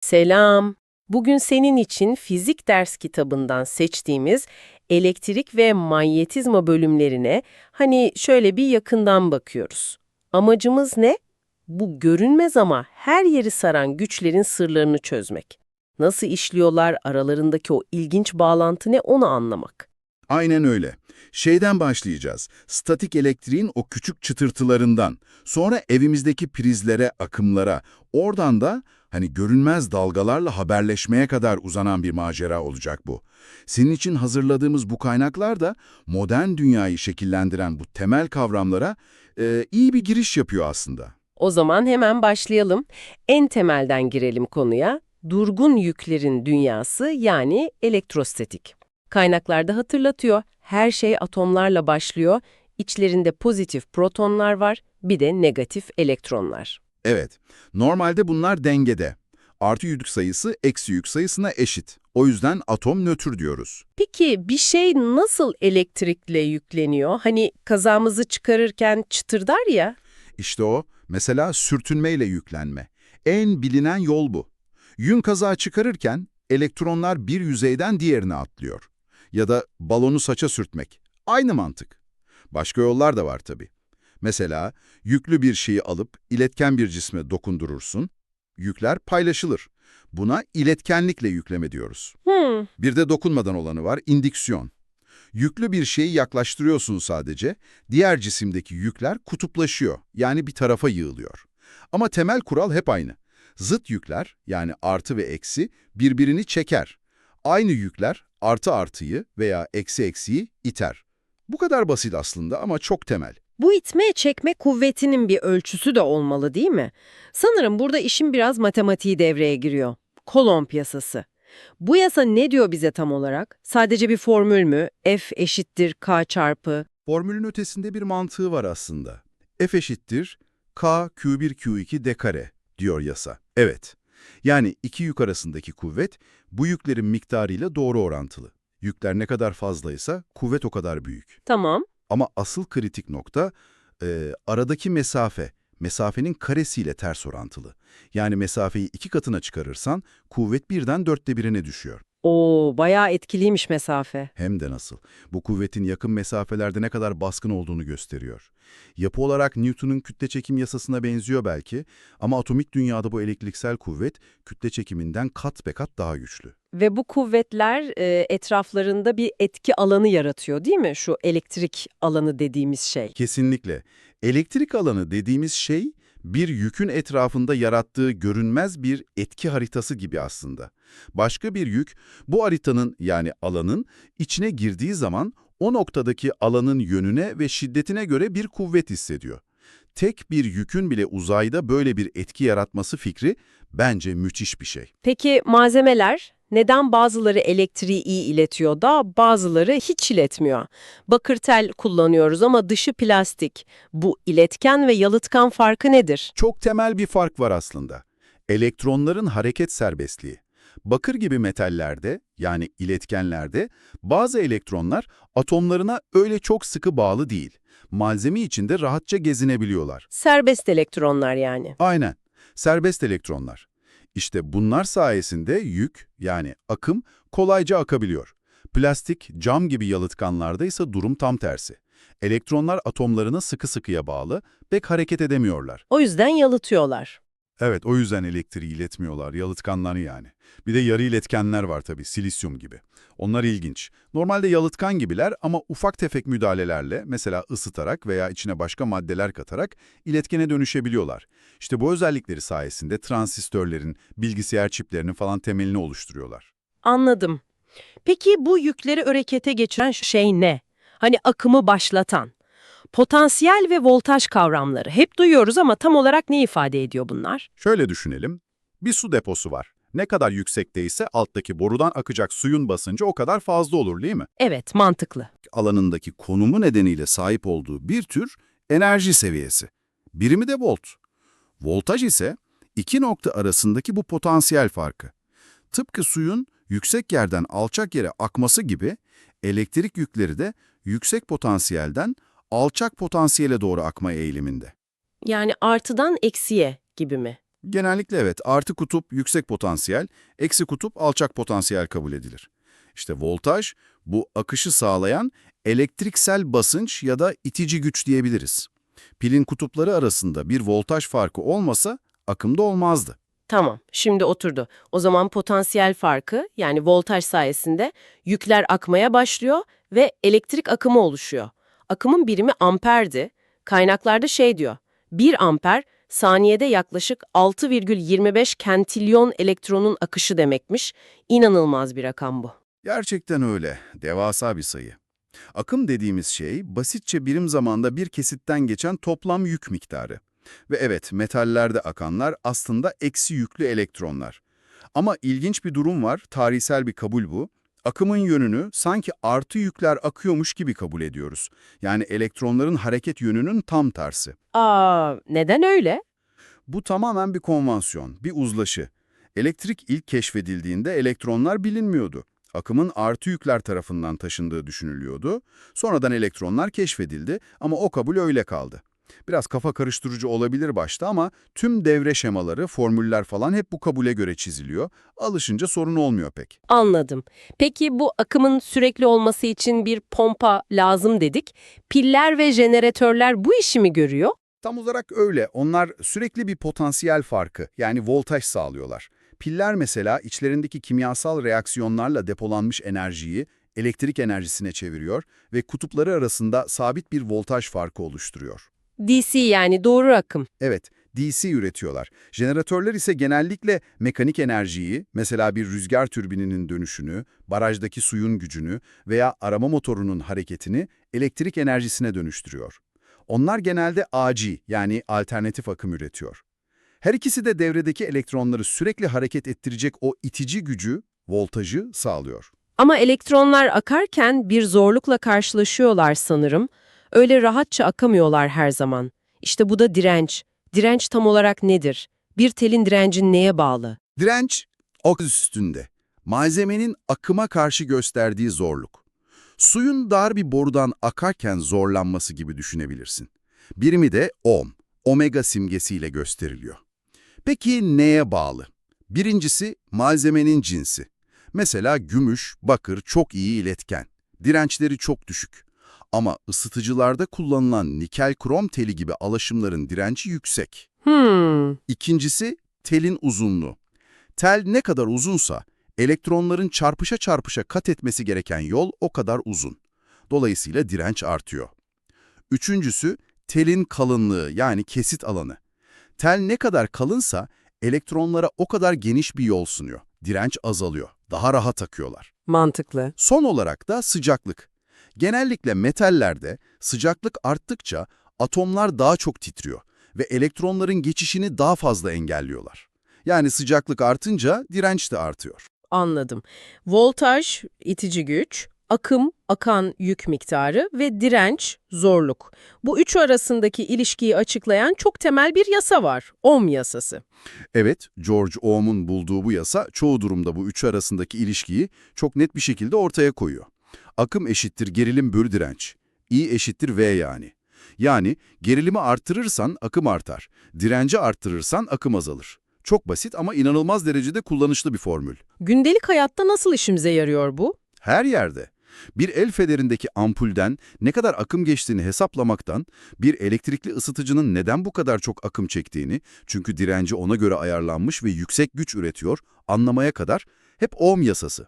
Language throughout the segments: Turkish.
Selam. Bugün senin için fizik ders kitabından seçtiğimiz elektrik ve manyetizma bölümlerine hani şöyle bir yakından bakıyoruz. Amacımız ne? Bu görünmez ama her yeri saran güçlerin sırlarını çözmek. Nasıl işliyorlar, aralarındaki o ilginç bağlantı ne onu anlamak. Aynen öyle. Şeyden başlayacağız. Statik elektriğin o küçük çıtırtılarından. Sonra evimizdeki prizlere, akımlara. Oradan da hani görünmez dalgalarla haberleşmeye kadar uzanan bir macera olacak bu. Senin için hazırladığımız bu kaynaklar da modern dünyayı şekillendiren bu temel kavramlara e, iyi bir giriş yapıyor aslında. O zaman hemen başlayalım. En temelden girelim konuya. Durgun yüklerin dünyası yani elektrostatik. Kaynaklarda hatırlatıyor. Her şey atomlarla başlıyor. İçlerinde pozitif protonlar var, bir de negatif elektronlar. Evet, normalde bunlar dengede. Artı yük sayısı eksi yük sayısına eşit. O yüzden atom nötr diyoruz. Peki bir şey nasıl elektrikle yükleniyor? Hani kazamızı çıkarırken çıtırdar ya. İşte o, mesela sürtünmeyle yüklenme. En bilinen yol bu. Yün kazağı çıkarırken elektronlar bir yüzeyden diğerine atlıyor. Ya da balonu saça sürtmek. Aynı mantık. Başka yollar da var tabii. Mesela yüklü bir şeyi alıp iletken bir cisme dokundurursun. Yükler paylaşılır. Buna iletkenlikle yükleme diyoruz. Hmm, Bir de dokunmadan olanı var, indüksiyon. Yüklü bir şeyi yaklaştırıyorsun sadece, diğer cisimdeki yükler kutuplaşıyor, yani bir tarafa yığılıyor. Ama temel kural hep aynı. Zıt yükler, yani artı ve eksi, birbirini çeker. Aynı yükler artı artıyı veya eksi eksiyi iter. Bu kadar basit aslında ama çok temel. Bu itme çekme kuvvetinin bir ölçüsü de olmalı değil mi? Sanırım burada işin biraz matematiği devreye giriyor. Kolomb yasası. Bu yasa ne diyor bize tam olarak? Sadece bir formül mü? F eşittir K çarpı. Formülün ötesinde bir mantığı var aslında. F eşittir K Q1 Q2 d kare diyor yasa. Evet. Yani iki yük arasındaki kuvvet bu yüklerin miktarıyla doğru orantılı. Yükler ne kadar fazlaysa kuvvet o kadar büyük. Tamam. Ama asıl kritik nokta e, aradaki mesafe, mesafenin karesiyle ters orantılı. Yani mesafeyi iki katına çıkarırsan kuvvet birden dörtte birine düşüyor. Oo, bayağı etkiliymiş mesafe. Hem de nasıl. Bu kuvvetin yakın mesafelerde ne kadar baskın olduğunu gösteriyor. Yapı olarak Newton'un kütle çekim yasasına benziyor belki ama atomik dünyada bu elektriksel kuvvet kütle çekiminden kat be kat daha güçlü. Ve bu kuvvetler e, etraflarında bir etki alanı yaratıyor değil mi? Şu elektrik alanı dediğimiz şey. Kesinlikle. Elektrik alanı dediğimiz şey bir yükün etrafında yarattığı görünmez bir etki haritası gibi aslında. Başka bir yük bu haritanın yani alanın içine girdiği zaman o noktadaki alanın yönüne ve şiddetine göre bir kuvvet hissediyor. Tek bir yükün bile uzayda böyle bir etki yaratması fikri bence müthiş bir şey. Peki malzemeler? Neden bazıları elektriği iyi iletiyor da bazıları hiç iletmiyor? Bakır tel kullanıyoruz ama dışı plastik. Bu iletken ve yalıtkan farkı nedir? Çok temel bir fark var aslında. Elektronların hareket serbestliği. Bakır gibi metallerde, yani iletkenlerde, bazı elektronlar atomlarına öyle çok sıkı bağlı değil. Malzeme içinde rahatça gezinebiliyorlar. Serbest elektronlar yani. Aynen. Serbest elektronlar. İşte bunlar sayesinde yük, yani akım, kolayca akabiliyor. Plastik, cam gibi yalıtkanlarda ise durum tam tersi. Elektronlar atomlarına sıkı sıkıya bağlı, pek hareket edemiyorlar. O yüzden yalıtıyorlar. Evet, o yüzden elektriği iletmiyorlar, yalıtkanları yani. Bir de yarı iletkenler var tabii, silisyum gibi. Onlar ilginç. Normalde yalıtkan gibiler ama ufak tefek müdahalelerle, mesela ısıtarak veya içine başka maddeler katarak iletkene dönüşebiliyorlar. İşte bu özellikleri sayesinde transistörlerin, bilgisayar çiplerinin falan temelini oluşturuyorlar. Anladım. Peki bu yükleri harekete geçiren şey ne? Hani akımı başlatan. Potansiyel ve voltaj kavramları hep duyuyoruz ama tam olarak ne ifade ediyor bunlar? Şöyle düşünelim. Bir su deposu var. Ne kadar yüksekteyse alttaki borudan akacak suyun basıncı o kadar fazla olur değil mi? Evet, mantıklı. alanındaki konumu nedeniyle sahip olduğu bir tür enerji seviyesi. Birimi de volt. Voltaj ise iki nokta arasındaki bu potansiyel farkı. Tıpkı suyun yüksek yerden alçak yere akması gibi elektrik yükleri de yüksek potansiyelden alçak potansiyele doğru akma eğiliminde. Yani artıdan eksiye gibi mi? Genellikle evet, artı kutup yüksek potansiyel, eksi kutup alçak potansiyel kabul edilir. İşte voltaj, bu akışı sağlayan elektriksel basınç ya da itici güç diyebiliriz. Pilin kutupları arasında bir voltaj farkı olmasa akım da olmazdı. Tamam, şimdi oturdu. O zaman potansiyel farkı yani voltaj sayesinde yükler akmaya başlıyor ve elektrik akımı oluşuyor. Akımın birimi amperdi. Kaynaklarda şey diyor, 1 amper saniyede yaklaşık 6,25 kentilyon elektronun akışı demekmiş. İnanılmaz bir rakam bu. Gerçekten öyle, devasa bir sayı. Akım dediğimiz şey basitçe birim zamanda bir kesitten geçen toplam yük miktarı. Ve evet, metallerde akanlar aslında eksi yüklü elektronlar. Ama ilginç bir durum var, tarihsel bir kabul bu. Akımın yönünü sanki artı yükler akıyormuş gibi kabul ediyoruz. Yani elektronların hareket yönünün tam tersi. Aa, neden öyle? Bu tamamen bir konvansiyon, bir uzlaşı. Elektrik ilk keşfedildiğinde elektronlar bilinmiyordu. Akımın artı yükler tarafından taşındığı düşünülüyordu. Sonradan elektronlar keşfedildi ama o kabul öyle kaldı. Biraz kafa karıştırıcı olabilir başta ama tüm devre şemaları, formüller falan hep bu kabule göre çiziliyor. Alışınca sorun olmuyor pek. Anladım. Peki bu akımın sürekli olması için bir pompa lazım dedik. Piller ve jeneratörler bu işi mi görüyor? Tam olarak öyle. Onlar sürekli bir potansiyel farkı yani voltaj sağlıyorlar. Piller mesela içlerindeki kimyasal reaksiyonlarla depolanmış enerjiyi elektrik enerjisine çeviriyor ve kutupları arasında sabit bir voltaj farkı oluşturuyor. DC yani doğru akım. Evet, DC üretiyorlar. Jeneratörler ise genellikle mekanik enerjiyi, mesela bir rüzgar türbininin dönüşünü, barajdaki suyun gücünü veya arama motorunun hareketini elektrik enerjisine dönüştürüyor. Onlar genelde AC yani alternatif akım üretiyor. Her ikisi de devredeki elektronları sürekli hareket ettirecek o itici gücü, voltajı sağlıyor. Ama elektronlar akarken bir zorlukla karşılaşıyorlar sanırım. Öyle rahatça akamıyorlar her zaman. İşte bu da direnç. Direnç tam olarak nedir? Bir telin direnci neye bağlı? Direnç, ok üstünde. Malzemenin akıma karşı gösterdiği zorluk. Suyun dar bir borudan akarken zorlanması gibi düşünebilirsin. Birimi de ohm, omega simgesiyle gösteriliyor. Peki neye bağlı? Birincisi malzemenin cinsi. Mesela gümüş, bakır çok iyi iletken. Dirençleri çok düşük. Ama ısıtıcılarda kullanılan nikel krom teli gibi alaşımların direnci yüksek. Hmm, İkincisi telin uzunluğu. Tel ne kadar uzunsa elektronların çarpışa çarpışa kat etmesi gereken yol o kadar uzun. Dolayısıyla direnç artıyor. Üçüncüsü telin kalınlığı yani kesit alanı. Tel ne kadar kalınsa elektronlara o kadar geniş bir yol sunuyor. Direnç azalıyor. Daha rahat akıyorlar. mantıklı. Son olarak da sıcaklık. Genellikle metallerde sıcaklık arttıkça atomlar daha çok titriyor ve elektronların geçişini daha fazla engelliyorlar. Yani sıcaklık artınca direnç de artıyor. Anladım. Voltaj, itici güç, akım, akan yük miktarı ve direnç, zorluk. Bu üçü arasındaki ilişkiyi açıklayan çok temel bir yasa var. Ohm yasası. Evet, George Ohm'un bulduğu bu yasa çoğu durumda bu üçü arasındaki ilişkiyi çok net bir şekilde ortaya koyuyor. Akım eşittir gerilim bölü direnç. I eşittir V yani. Yani gerilimi arttırırsan akım artar, direnci arttırırsan akım azalır. Çok basit ama inanılmaz derecede kullanışlı bir formül. Gündelik hayatta nasıl işimize yarıyor bu? Her yerde. Bir el fenerindeki ampulden ne kadar akım geçtiğini hesaplamaktan, bir elektrikli ısıtıcının neden bu kadar çok akım çektiğini, çünkü direnci ona göre ayarlanmış ve yüksek güç üretiyor, anlamaya kadar hep Ohm yasası.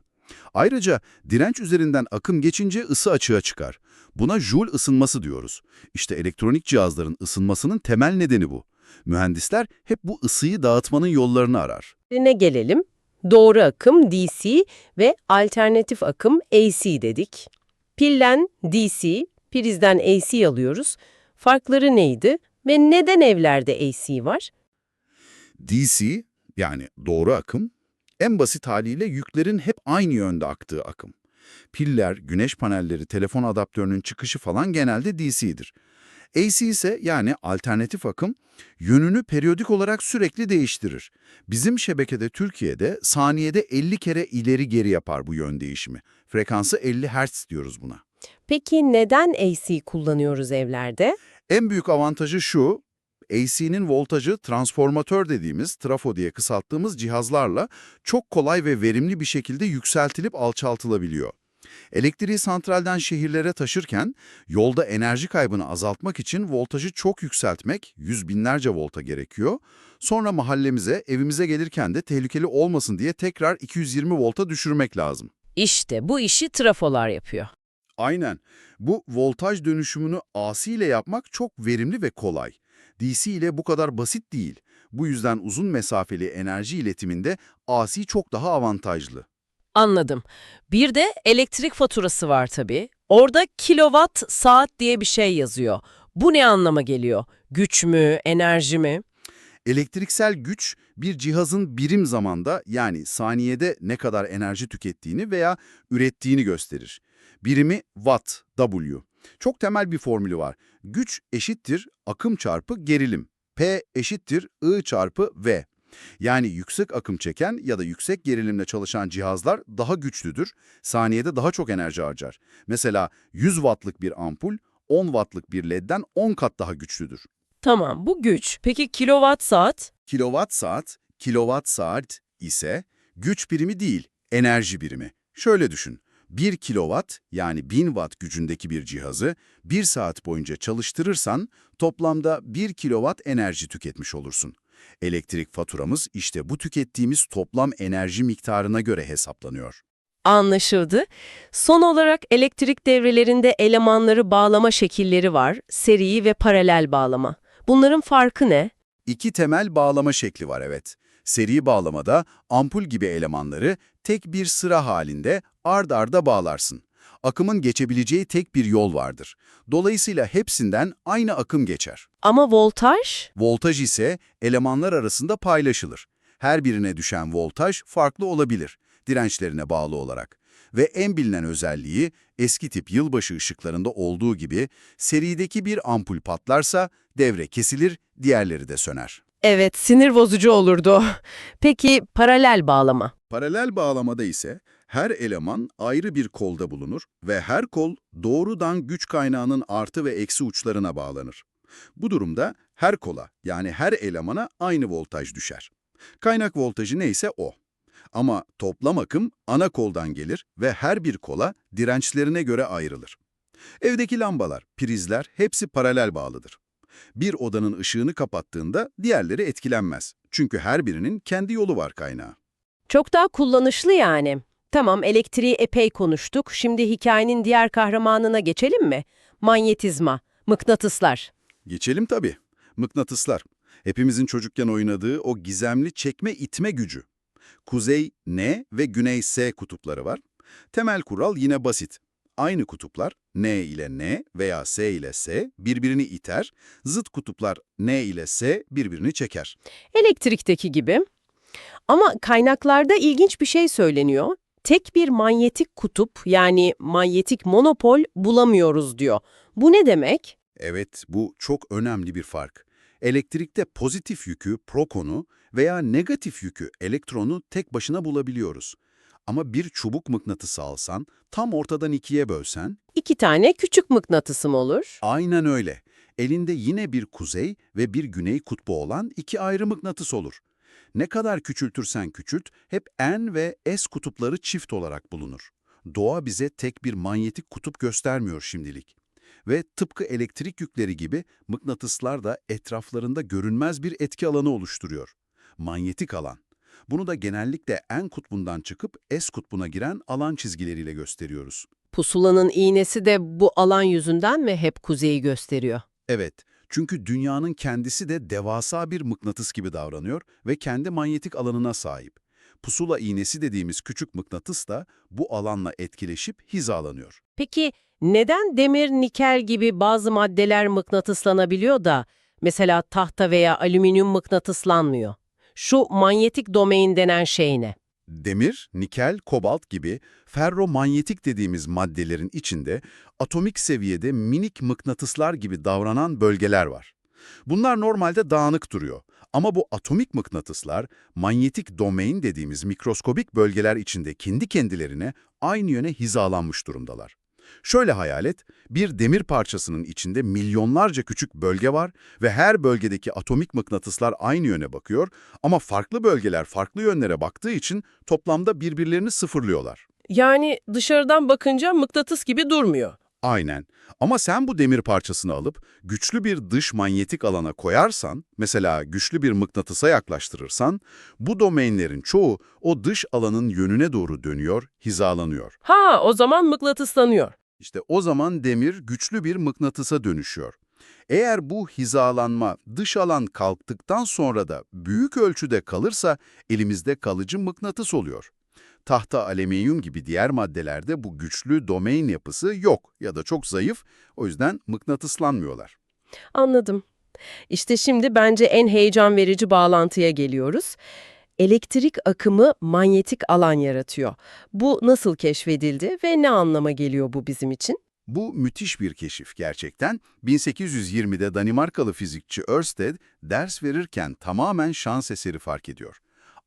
Ayrıca direnç üzerinden akım geçince ısı açığa çıkar. Buna Joule ısınması diyoruz. İşte elektronik cihazların ısınmasının temel nedeni bu. Mühendisler hep bu ısıyı dağıtmanın yollarını arar. Ne gelelim? Doğru akım DC ve alternatif akım AC dedik. Pillen DC, prizden AC alıyoruz. Farkları neydi ve neden evlerde AC var? DC yani doğru akım, en basit haliyle yüklerin hep aynı yönde aktığı akım. Piller, güneş panelleri, telefon adaptörünün çıkışı falan genelde DC'dir. AC ise yani alternatif akım yönünü periyodik olarak sürekli değiştirir. Bizim şebekede Türkiye'de saniyede 50 kere ileri geri yapar bu yön değişimi. Frekansı 50 Hz diyoruz buna. Peki neden AC kullanıyoruz evlerde? En büyük avantajı şu, AC'nin voltajı transformatör dediğimiz, trafo diye kısalttığımız cihazlarla çok kolay ve verimli bir şekilde yükseltilip alçaltılabiliyor. Elektriği santralden şehirlere taşırken yolda enerji kaybını azaltmak için voltajı çok yükseltmek, yüz binlerce volta gerekiyor. Sonra mahallemize, evimize gelirken de tehlikeli olmasın diye tekrar 220 volta düşürmek lazım. İşte bu işi trafolar yapıyor. Aynen. Bu voltaj dönüşümünü AC ile yapmak çok verimli ve kolay. DC ile bu kadar basit değil. Bu yüzden uzun mesafeli enerji iletiminde AC çok daha avantajlı. Anladım. Bir de elektrik faturası var tabii. Orada kilowatt saat diye bir şey yazıyor. Bu ne anlama geliyor? Güç mü, enerji mi? Elektriksel güç bir cihazın birim zamanda yani saniyede ne kadar enerji tükettiğini veya ürettiğini gösterir. Birimi watt, W. Çok temel bir formülü var. Güç eşittir akım çarpı gerilim. P eşittir I çarpı V. Yani yüksek akım çeken ya da yüksek gerilimle çalışan cihazlar daha güçlüdür, saniyede daha çok enerji harcar. Mesela 100 wattlık bir ampul 10 wattlık bir ledden 10 kat daha güçlüdür. Tamam, bu güç. Peki kilowatt saat? Kilowatt saat, kilowatt saat ise güç birimi değil, enerji birimi. Şöyle düşün, 1 kilowatt yani 1000 watt gücündeki bir cihazı 1 saat boyunca çalıştırırsan toplamda 1 kilowatt enerji tüketmiş olursun. Elektrik faturamız işte bu tükettiğimiz toplam enerji miktarına göre hesaplanıyor. Anlaşıldı. Son olarak elektrik devrelerinde elemanları bağlama şekilleri var. Seri ve paralel bağlama. Bunların farkı ne? İki temel bağlama şekli var evet. Seri bağlamada ampul gibi elemanları tek bir sıra halinde ard arda bağlarsın. Akımın geçebileceği tek bir yol vardır. Dolayısıyla hepsinden aynı akım geçer. Ama voltaj? Voltaj ise elemanlar arasında paylaşılır. Her birine düşen voltaj farklı olabilir, dirençlerine bağlı olarak. Ve en bilinen özelliği eski tip yılbaşı ışıklarında olduğu gibi serideki bir ampul patlarsa devre kesilir, diğerleri de söner. Evet, sinir bozucu olurdu. Peki paralel bağlama? Paralel bağlamada ise her eleman ayrı bir kolda bulunur ve her kol doğrudan güç kaynağının artı ve eksi uçlarına bağlanır. Bu durumda her kola yani her elemana aynı voltaj düşer. Kaynak voltajı neyse o. Ama toplam akım ana koldan gelir ve her bir kola dirençlerine göre ayrılır. Evdeki lambalar, prizler hepsi paralel bağlıdır. Bir odanın ışığını kapattığında diğerleri etkilenmez. Çünkü her birinin kendi yolu var kaynağı. Çok daha kullanışlı yani. Tamam, elektriği epey konuştuk. Şimdi hikayenin diğer kahramanına geçelim mi? Manyetizma, mıknatıslar. Geçelim tabii. Mıknatıslar. Hepimizin çocukken oynadığı o gizemli çekme itme gücü. Kuzey N ve Güney S kutupları var. Temel kural yine basit. Aynı kutuplar N ile N veya S ile S birbirini iter, zıt kutuplar N ile S birbirini çeker. Elektrikteki gibi. Ama kaynaklarda ilginç bir şey söyleniyor. Tek bir manyetik kutup yani manyetik monopol bulamıyoruz diyor. Bu ne demek? Evet, bu çok önemli bir fark. Elektrikte pozitif yükü, protonu veya negatif yükü, elektronu tek başına bulabiliyoruz. Ama bir çubuk mıknatısı alsan, tam ortadan ikiye bölsen, İki tane küçük mıknatısım olur. aynen öyle. Elinde yine bir kuzey ve bir güney kutbu olan iki ayrı mıknatıs olur. Ne kadar küçültürsen küçült, hep N ve S kutupları çift olarak bulunur. Doğa bize tek bir manyetik kutup göstermiyor şimdilik. Ve tıpkı elektrik yükleri gibi mıknatıslar da etraflarında görünmez bir etki alanı oluşturuyor. Manyetik alan. Bunu da genellikle N kutbundan çıkıp S kutbuna giren alan çizgileriyle gösteriyoruz. Pusulanın iğnesi de bu alan yüzünden mi hep kuzeyi gösteriyor? Evet, çünkü dünyanın kendisi de devasa bir mıknatıs gibi davranıyor ve kendi manyetik alanına sahip. Pusula iğnesi dediğimiz küçük mıknatıs da bu alanla etkileşip hizalanıyor. Peki neden demir, nikel gibi bazı maddeler mıknatıslanabiliyor da mesela tahta veya alüminyum mıknatıslanmıyor? Şu manyetik domain denen şey ne? Demir, nikel, kobalt gibi ferromanyetik dediğimiz maddelerin içinde atomik seviyede minik mıknatıslar gibi davranan bölgeler var. Bunlar normalde dağınık duruyor. Ama bu atomik mıknatıslar manyetik domain dediğimiz mikroskobik bölgeler içinde kendi kendilerine aynı yöne hizalanmış durumdalar. Şöyle hayal et, bir demir parçasının içinde milyonlarca küçük bölge var ve her bölgedeki atomik mıknatıslar aynı yöne bakıyor ama farklı bölgeler farklı yönlere baktığı için toplamda birbirlerini sıfırlıyorlar. Yani dışarıdan bakınca mıknatıs gibi durmuyor. Aynen. Ama sen bu demir parçasını alıp güçlü bir dış manyetik alana koyarsan, mesela güçlü bir mıknatısa yaklaştırırsan, bu domainlerin çoğu o dış alanın yönüne doğru dönüyor, hizalanıyor. Ha, o zaman mıknatıslanıyor. İşte o zaman demir güçlü bir mıknatısa dönüşüyor. Eğer bu hizalanma dış alan kalktıktan sonra da büyük ölçüde kalırsa elimizde kalıcı mıknatıs oluyor. Tahta, alüminyum gibi diğer maddelerde bu güçlü domain yapısı yok ya da çok zayıf, o yüzden mıknatıslanmıyorlar. Anladım. İşte şimdi bence en heyecan verici bağlantıya geliyoruz. Elektrik akımı manyetik alan yaratıyor. Bu nasıl keşfedildi ve ne anlama geliyor bu bizim için? Bu müthiş bir keşif gerçekten. 1820'de Danimarkalı fizikçi Ørsted ders verirken tamamen şans eseri fark ediyor.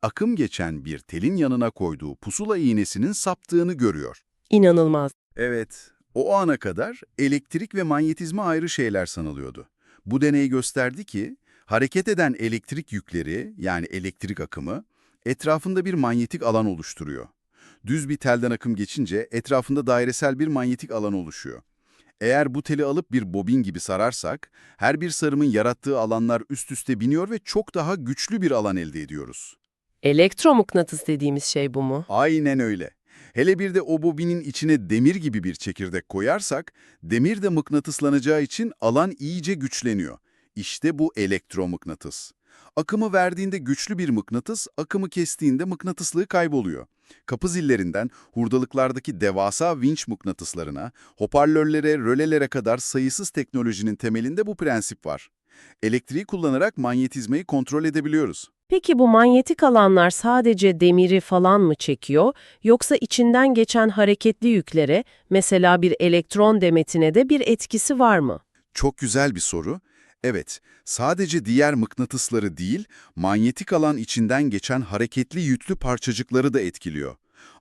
Akım geçen bir telin yanına koyduğu pusula iğnesinin saptığını görüyor. İnanılmaz. Evet, o ana kadar elektrik ve manyetizma ayrı şeyler sanılıyordu. Bu deney gösterdi ki, hareket eden elektrik yükleri, yani elektrik akımı, etrafında bir manyetik alan oluşturuyor. Düz bir telden akım geçince etrafında dairesel bir manyetik alan oluşuyor. Eğer bu teli alıp bir bobin gibi sararsak, her bir sarımın yarattığı alanlar üst üste biniyor ve çok daha güçlü bir alan elde ediyoruz. Elektromıknatıs dediğimiz şey bu mu? Aynen öyle. Hele bir de o bobinin içine demir gibi bir çekirdek koyarsak, demir de mıknatıslanacağı için alan iyice güçleniyor. İşte bu elektromıknatıs. Akımı verdiğinde güçlü bir mıknatıs, akımı kestiğinde mıknatıslığı kayboluyor. Kapı zillerinden hurdalıklardaki devasa vinç mıknatıslarına, hoparlörlere, rölelere kadar sayısız teknolojinin temelinde bu prensip var. Elektriği kullanarak manyetizmayı kontrol edebiliyoruz. Peki bu manyetik alanlar sadece demiri falan mı çekiyor yoksa içinden geçen hareketli yüklere, mesela bir elektron demetine de bir etkisi var mı? Çok güzel bir soru. Evet, sadece diğer mıknatısları değil, manyetik alan içinden geçen hareketli yüklü parçacıkları da etkiliyor.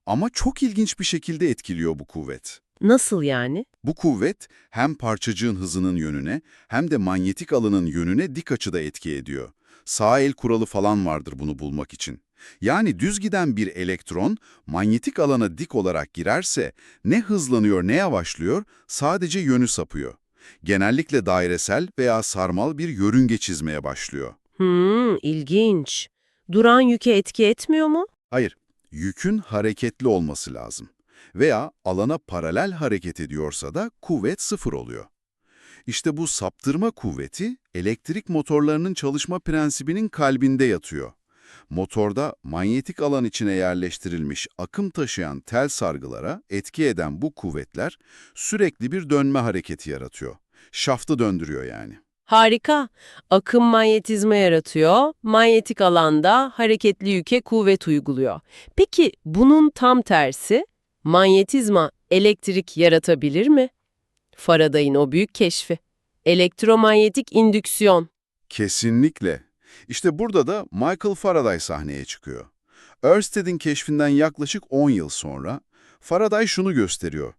Ama çok ilginç bir şekilde etkiliyor bu kuvvet. Nasıl yani? Bu kuvvet hem parçacığın hızının yönüne hem de manyetik alanın yönüne dik açıda etki ediyor. Sağ el kuralı falan vardır bunu bulmak için. Yani düz giden bir elektron manyetik alana dik olarak girerse ne hızlanıyor ne yavaşlıyor sadece yönü sapıyor. Genellikle dairesel veya sarmal bir yörünge çizmeye başlıyor. Hmm, ilginç. Duran yüke etki etmiyor mu? Hayır, yükün hareketli olması lazım. Veya alana paralel hareket ediyorsa da kuvvet sıfır oluyor. İşte bu saptırma kuvveti elektrik motorlarının çalışma prensibinin kalbinde yatıyor. Motorda manyetik alan içine yerleştirilmiş akım taşıyan tel sargılara etki eden bu kuvvetler sürekli bir dönme hareketi yaratıyor. Şaftı döndürüyor yani. Harika. Akım manyetizma yaratıyor, manyetik alanda hareketli yüke kuvvet uyguluyor. Peki bunun tam tersi, manyetizma elektrik yaratabilir mi? Faraday'ın o büyük keşfi. Elektromanyetik indüksiyon. Kesinlikle. İşte burada da Michael Faraday sahneye çıkıyor. Ørsted'in keşfinden yaklaşık 10 yıl sonra Faraday şunu gösteriyor.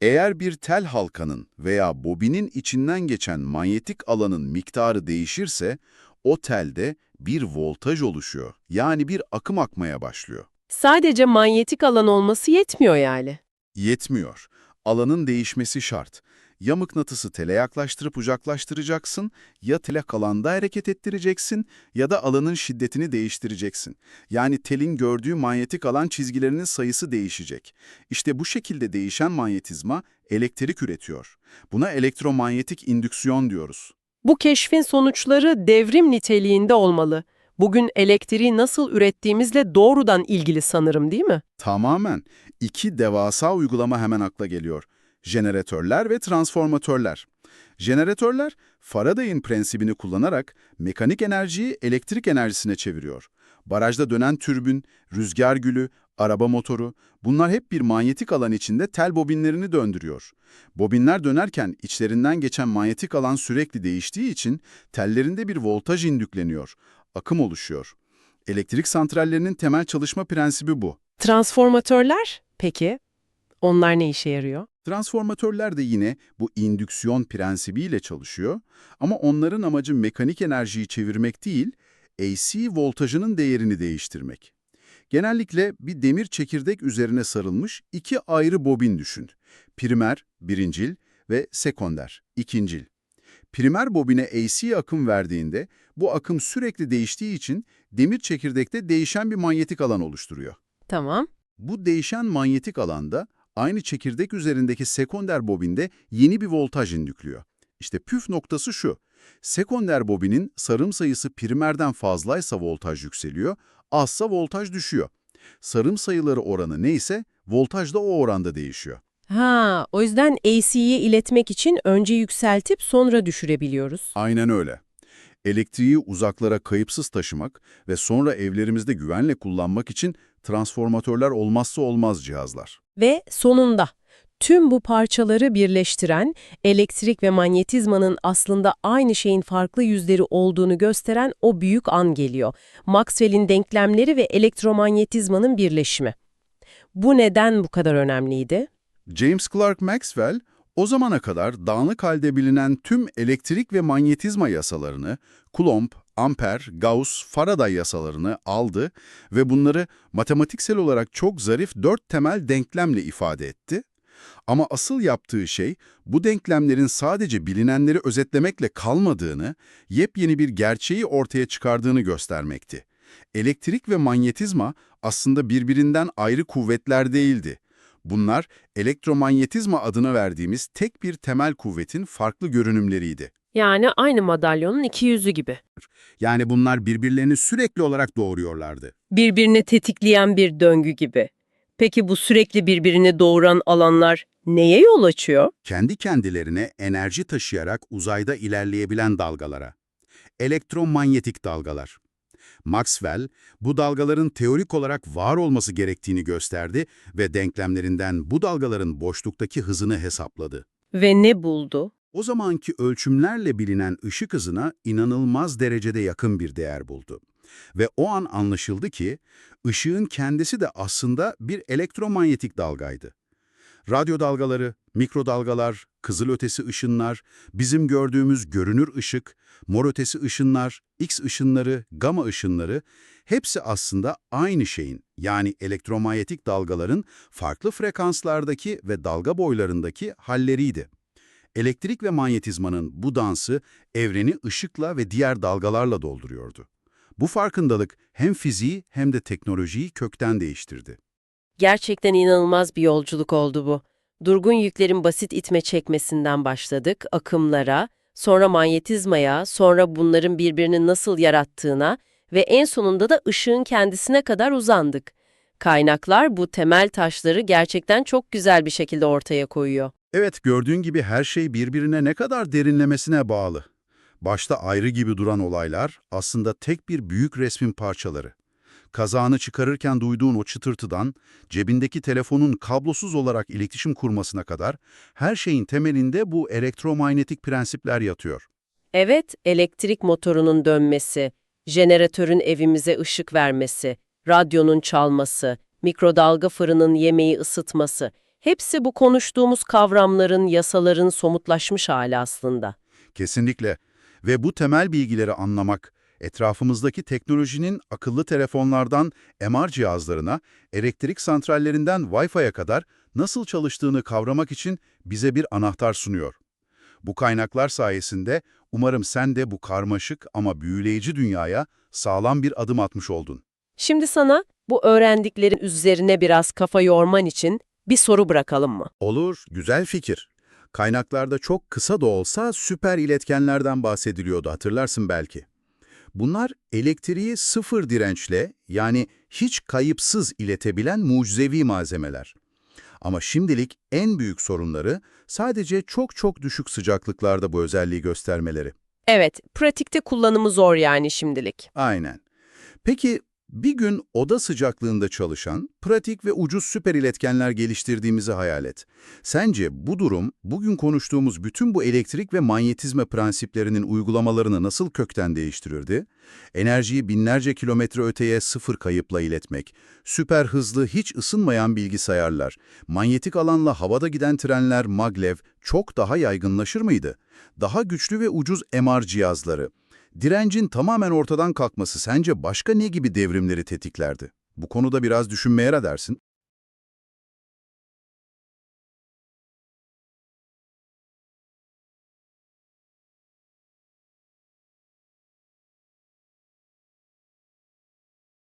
Eğer bir tel halkanın veya bobinin içinden geçen manyetik alanın miktarı değişirse, o telde bir voltaj oluşuyor. Yani bir akım akmaya başlıyor. Sadece manyetik alan olması yetmiyor yani. Yetmiyor. Alanın değişmesi şart. Ya mıknatısı tele yaklaştırıp uzaklaştıracaksın, ya tele kalanda hareket ettireceksin ya da alanın şiddetini değiştireceksin. Yani telin gördüğü manyetik alan çizgilerinin sayısı değişecek. İşte bu şekilde değişen manyetizma elektrik üretiyor. Buna elektromanyetik indüksiyon diyoruz. Bu keşfin sonuçları devrim niteliğinde olmalı. Bugün elektriği nasıl ürettiğimizle doğrudan ilgili sanırım değil mi? Tamamen. İki devasa uygulama hemen akla geliyor. Jeneratörler ve transformatörler. Jeneratörler, Faraday'ın prensibini kullanarak mekanik enerjiyi elektrik enerjisine çeviriyor. Barajda dönen türbün, rüzgar gülü, araba motoru, bunlar hep bir manyetik alan içinde tel bobinlerini döndürüyor. Bobinler dönerken içlerinden geçen manyetik alan sürekli değiştiği için tellerinde bir voltaj indükleniyor, akım oluşuyor. Elektrik santrallerinin temel çalışma prensibi bu. Transformatörler peki? Onlar ne işe yarıyor? Transformatörler de yine bu indüksiyon prensibiyle çalışıyor ama onların amacı mekanik enerjiyi çevirmek değil, AC voltajının değerini değiştirmek. Genellikle bir demir çekirdek üzerine sarılmış iki ayrı bobin düşün. Primer, birincil ve sekonder, ikincil. Primer bobine AC akım verdiğinde bu akım sürekli değiştiği için demir çekirdekte değişen bir manyetik alan oluşturuyor. Tamam. Bu değişen manyetik alanda aynı çekirdek üzerindeki sekonder bobinde yeni bir voltaj indükliyor. İşte püf noktası şu. Sekonder bobinin sarım sayısı primerden fazlaysa voltaj yükseliyor, azsa voltaj düşüyor. Sarım sayıları oranı neyse voltaj da o oranda değişiyor. Ha, o yüzden AC'yi iletmek için önce yükseltip sonra düşürebiliyoruz. Aynen öyle. Elektriği uzaklara kayıpsız taşımak ve sonra evlerimizde güvenle kullanmak için transformatörler olmazsa olmaz cihazlar. Ve sonunda tüm bu parçaları birleştiren, elektrik ve manyetizmanın aslında aynı şeyin farklı yüzleri olduğunu gösteren o büyük an geliyor. Maxwell'in denklemleri ve elektromanyetizmanın birleşimi. Bu neden bu kadar önemliydi? James Clerk Maxwell, o zamana kadar dağınık halde bilinen tüm elektrik ve manyetizma yasalarını, Coulomb, Ampere, Gauss, Faraday yasalarını aldı ve bunları matematiksel olarak çok zarif dört temel denklemle ifade etti. Ama asıl yaptığı şey, bu denklemlerin sadece bilinenleri özetlemekle kalmadığını, yepyeni bir gerçeği ortaya çıkardığını göstermekti. Elektrik ve manyetizma aslında birbirinden ayrı kuvvetler değildi. Bunlar elektromanyetizma adını verdiğimiz tek bir temel kuvvetin farklı görünümleriydi. Yani aynı madalyonun iki yüzü gibi. Yani bunlar birbirlerini sürekli olarak doğuruyorlardı. Birbirini tetikleyen bir döngü gibi. Peki bu sürekli birbirini doğuran alanlar neye yol açıyor? Kendi kendilerine enerji taşıyarak uzayda ilerleyebilen dalgalara. Elektromanyetik dalgalar. Maxwell, bu dalgaların teorik olarak var olması gerektiğini gösterdi ve denklemlerinden bu dalgaların boşluktaki hızını hesapladı. Ve ne buldu? O zamanki ölçümlerle bilinen ışık hızına inanılmaz derecede yakın bir değer buldu. Ve o an anlaşıldı ki ışığın kendisi de aslında bir elektromanyetik dalgaydı. Radyo dalgaları, mikrodalgalar, kızılötesi ışınlar, bizim gördüğümüz görünür ışık, morötesi ışınlar, X ışınları, gama ışınları hepsi aslında aynı şeyin yani elektromanyetik dalgaların farklı frekanslardaki ve dalga boylarındaki halleriydi. Elektrik ve manyetizmanın bu dansı evreni ışıkla ve diğer dalgalarla dolduruyordu. Bu farkındalık hem fiziği hem de teknolojiyi kökten değiştirdi. Gerçekten inanılmaz bir yolculuk oldu bu. Durgun yüklerin basit itme çekmesinden başladık, akımlara, sonra manyetizmaya, sonra bunların birbirini nasıl yarattığına ve en sonunda da ışığın kendisine kadar uzandık. Kaynaklar bu temel taşları gerçekten çok güzel bir şekilde ortaya koyuyor. Evet, gördüğün gibi her şey birbirine ne kadar derinlemesine bağlı. Başta ayrı gibi duran olaylar aslında tek bir büyük resmin parçaları. Kazağını çıkarırken duyduğun o çıtırtıdan, cebindeki telefonun kablosuz olarak iletişim kurmasına kadar her şeyin temelinde bu elektromanyetik prensipler yatıyor. Evet, elektrik motorunun dönmesi, jeneratörün evimize ışık vermesi, radyonun çalması, mikrodalga fırının yemeği ısıtması, hepsi bu konuştuğumuz kavramların, yasaların somutlaşmış hali aslında. Kesinlikle. Ve bu temel bilgileri anlamak, etrafımızdaki teknolojinin akıllı telefonlardan MR cihazlarına, elektrik santrallerinden Wi-Fi'ye kadar nasıl çalıştığını kavramak için bize bir anahtar sunuyor. Bu kaynaklar sayesinde umarım sen de bu karmaşık ama büyüleyici dünyaya sağlam bir adım atmış oldun. Şimdi sana bu öğrendiklerin üzerine biraz kafa yorman için bir soru bırakalım mı? Olur, güzel fikir. Kaynaklarda çok kısa da olsa süper iletkenlerden bahsediliyordu hatırlarsın belki. Bunlar elektriği sıfır dirençle yani hiç kayıpsız iletebilen mucizevi malzemeler. Ama şimdilik en büyük sorunları sadece çok çok düşük sıcaklıklarda bu özelliği göstermeleri. Evet, pratikte kullanımı zor yani şimdilik. Aynen. Peki Bir gün oda sıcaklığında çalışan, pratik ve ucuz süper iletkenler geliştirdiğimizi hayal et. Sence bu durum, bugün konuştuğumuz bütün bu elektrik ve manyetizma prensiplerinin uygulamalarını nasıl kökten değiştirirdi? Enerjiyi binlerce kilometre öteye sıfır kayıpla iletmek, süper hızlı, hiç ısınmayan bilgisayarlar, manyetik alanla havada giden trenler, maglev çok daha yaygınlaşır mıydı? Daha güçlü ve ucuz MR cihazları, Direncin tamamen ortadan kalkması sence başka ne gibi devrimleri tetiklerdi? Bu konuda biraz düşünmeye ne dersin?